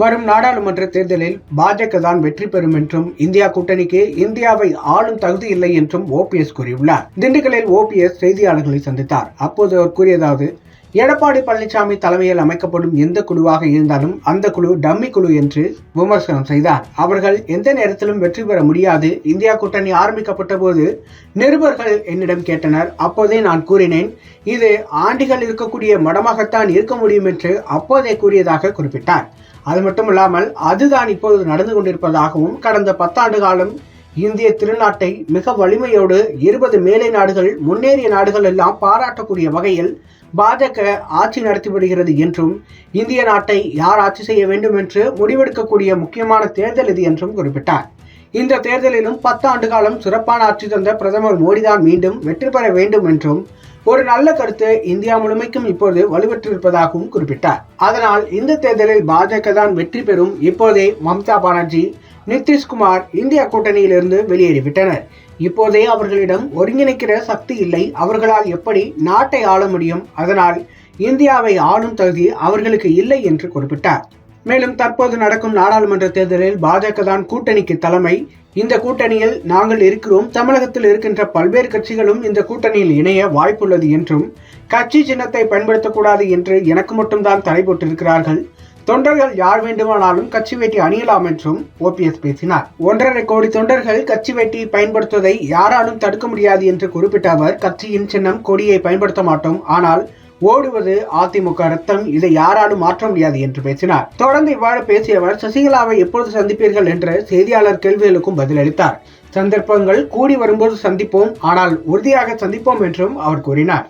வரும் நாடாளுமன்ற தேர்தலில் பாஜக தான் வெற்றி பெறும் என்றும் இந்தியா கூட்டணிக்கு இந்தியாவை ஆளும் தகுதி இல்லை என்றும் ஓபிஎஸ் கூறியுள்ளார். திண்டுக்கல்லில் ஓபிஎஸ் செய்தியாளர்களை சந்தித்தார். அப்போது அவர் கூறியதாவது எடப்பாடி பழனிசாமி தலைமையில் அமைக்கப்படும் எந்த குழுவாக இருந்தாலும் அந்த குழு டம்மி குழு என்று விமர்சனம் செய்தார். அவர்கள் எந்த நேரத்திலும் வெற்றி பெற முடியாது. இந்தியா கூட்டணி ஆரம்பிக்கப்பட்ட போது நிருபர்கள் என்னிடம் கேட்டனர். அப்போதே நான் கூறினேன் இது ஆண்டிகள் இருக்கக்கூடிய மடமாகத்தான் இருக்க முடியும் என்று அப்போதே கூறியதாக குறிப்பிட்டார். அது மட்டுமில்லாமல் அதுதான் இப்போது நடந்து கொண்டிருப்பதாகவும் கடந்த பத்தாண்டு காலம் இந்திய திருநாட்டை மிக வலிமையோடு இருபது மேலை நாடுகள் முன்னேறிய நாடுகள் எல்லாம் பாராட்டக்கூடிய வகையில் பாஜக ஆட்சி நடத்தி வருகிறது என்றும் இந்திய நாட்டை யார் ஆட்சி செய்ய வேண்டும் என்று முடிவெடுக்கக்கூடிய முக்கியமான தேர்தல் இது என்றும் குறிப்பிட்டார். இந்த தேர்தலிலும் பத்து ஆண்டு காலம் சிறப்பான ஆட்சி தந்த பிரதமர் மோடிதான் மீண்டும் வெற்றி பெற வேண்டும் என்றும் ஒரு நல்ல கருத்து இந்தியா முழுமைக்கும் இப்போது வலுப்பெற்றிருப்பதாகவும் குறிப்பிட்டார். அதனால் இந்த தேர்தலில் பாஜக தான் வெற்றி பெறும் இப்போதே மம்தா பானர்ஜி நிதிஷ்குமார் இந்தியா கூட்டணியிலிருந்து வெளியேறிவிட்டனர். இப்போதே அவர்களிடம் ஒருங்கிணைக்கிற சக்தி இல்லை. அவர்களால் எப்படி நாட்டை ஆள முடியும்? அதனால் இந்தியாவை ஆளும் தகுதி அவர்களுக்கு இல்லை என்று குறிப்பிட்டார். மேலும் தற்போது நடக்கும் நாடாளுமன்ற தேர்தலில் பாஜக தான் கூட்டணிக்கு தலைமை. இந்த கூட்டணியில் நாங்கள் இருக்கிறோம். தமிழகத்தில் இருக்கின்ற பல்வேறு கட்சிகளும் இந்த கூட்டணியில் இணைய வாய்ப்புள்ளது என்றும் கட்சி சின்னத்தை பயன்படுத்தக்கூடாது என்று எனக்கு மட்டும்தான் தடை போட்டிருக்கிறார்கள். தொண்டர்கள் யார் வேண்டுமானாலும் கட்சி வேட்டி அணியலாம் என்றும் ஓபிஎஸ் பேசினார். ஒன்றரை கோடி தொண்டர்கள் கட்சி வேட்டி பயன்படுத்துவதை யாராலும் தடுக்க முடியாது என்று குறிப்பிட்ட அவர் கட்சியின் சின்னம் கொடியை பயன்படுத்த மாட்டோம் ஆனால் ஓடுவது அதிமுக ரத்தம் இதை யாராலும் மாற்ற முடியாது என்று பேசினார். தொடர்ந்து இவ்வாறு பேசியவர் சசிகலாவை எப்பொழுது சந்திப்பீர்கள் என்ற செய்தியாளர் கேள்விகளுக்கும் பதிலளித்தார். சந்தர்ப்பங்கள் கூடி வரும்போது சந்திப்போம் ஆனால் உறுதியாக சந்திப்போம் என்றும் அவர் கூறினார்.